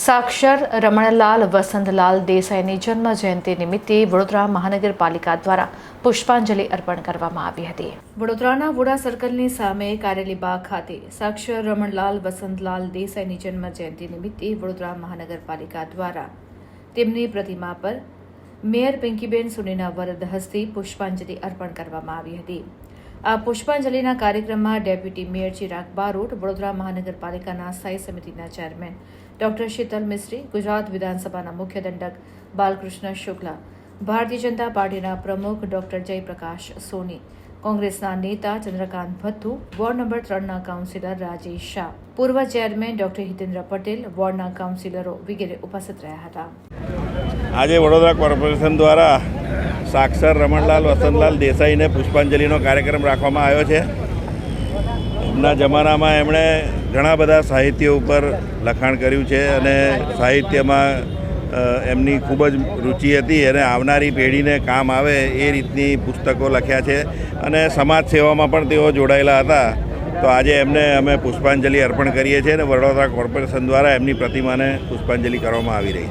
સાક્ષર રમણલાલ, વસંતલાલ દેસાઈની જન્મ જયંતિ નિમિત્તે વડોદરા મહાનગરપાલિકા દ્વારા પુષ્પાંજલિ અર્પણ કરવામાં આવી હતી. વડોદરાના વુડા સર્કલની સામે કારેલીબાગ ખાતે સાક્ષર રમણલાલ, વસંતલાલ દેસાઈની જન્મ જયંતિ નિમિત્તે વડોદરા મહાનગરપાલિકા દ્વારા તેમની પ્રતિમા પર મેયર પિંકીબેન સુનીના વરદ હસ્તે પુષ્પાંજલિ અર્પણ કરવામાં આવી હતી. આ પુષ્પાંજલિના કાર્યક્રમમાં ડેપ્યુટી મેયર ચિરાગ બારોટ, વડોદરા મહાનગરપાલિકાના સ્થાયી સમિતિના ચેરમેન ડોક્ટર શીતલ મિસ્ત્રી, ગુજરાત વિધાનસભાના મુખ્ય દંડક બાલકૃષ્ણ શુક્લા, ભારતીય જનતા પાર્ટીના પ્રમુખ ડોક્ટર જયપ્રકાશ સોની, કોંગ્રેસના નેતા ચંદ્રકાંત ભથ્થુ, વોર્ડ નંબર ત્રણના કાઉન્સિલર રાજેશ શાહ, પૂર્વ ચેરમેન ડોક્ટર હિતેન્દ્ર પટેલ, વોર્ડના કાઉન્સિલરો વગેરે ઉપસ્થિત રહ્યા હતા. આજે વડોદરા કોર્પોરેશન દ્વારા સાક્ષર રમણલાલ, વસંતલાલ દેસાઈને પુષ્પાંજલિનો કાર્યક્રમ રાખવામાં આવ્યો છે. એમના જમાનામાં એમણે ઘણા બધા સાહિત્ય ઉપર લખાણ કર્યું છે અને સાહિત્યમાં એમની ખૂબ જ રુચિ હતી. અને આવનારી પેઢીને કામ આવે એ રીતની પુસ્તકો લખ્યા છે અને સમાજ સેવામાં પણ તેઓ જોડાયેલા હતા. તો આજે એમને અમે પુષ્પાંજલિ અર્પણ કરીએ છીએ અને વડોદરા કોર્પોરેશન દ્વારા એમની પ્રતિમાને પુષ્પાંજલિ કરવામાં આવી રહી